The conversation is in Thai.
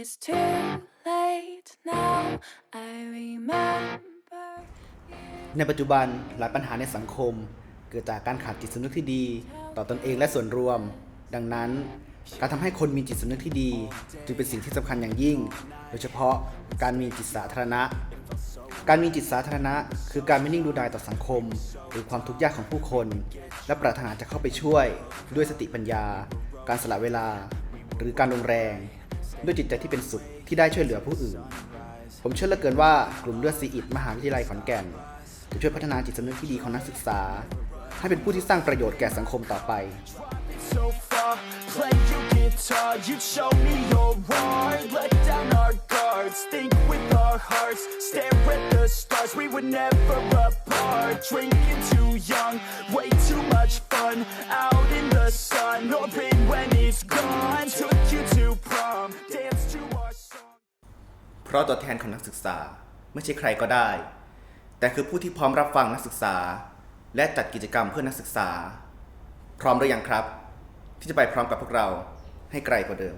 it's too late now. I remember. ในปัจจุบันหลายปัญหาในสังคม เกิดจากการขาดจิตสำนึกที่ดี ต่อตนเองและส่วนรวม ดังนั้น การทำให้คนมีจิตสำนึกที่ดี จึงเป็นสิ่งที่สำคัญอย่างยิ่ง โดยเฉพาะการมีจิตสาธารณะ การมีจิตสาธารณะ คือการไม่นิ่งดูดายต่อสังคม หรือความทุกข์ยากของผู้คน และปรารถนาจะเข้าไปช่วยด้วยสติปัญญา การสละเวลา หรือการลงแรง ด้วยจิตใจที่เป็นสุขที่ได้ช่วยเหลือผู้อื่น ผมเชื่อเหลือเกินว่ากลุ่มเลือดซีอิดมหาวิทยาลัยขอนแก่น จะช่วยพัฒนาจิตสำนึกที่ดีของนักศึกษา ให้เป็นผู้ที่สร้างประโยชน์แก่สังคมต่อไป so far. Play your guitar, you show me your art. Let down our guards, think with our hearts. Stare at the stars, we were never apart. Drinking too young, way too much fun. Out in the sun, ราะตัวแทนของนักศึกษาไม่ใช่ใครก็ได้ แต่คือผู้ที่พร้อมรับฟังนักศึกษา และจัดกิจกรรมเพื่อนักศึกษา พร้อมหรือยังครับ ที่จะไปพร้อมกับพวกเราให้ไกลกว่าเดิม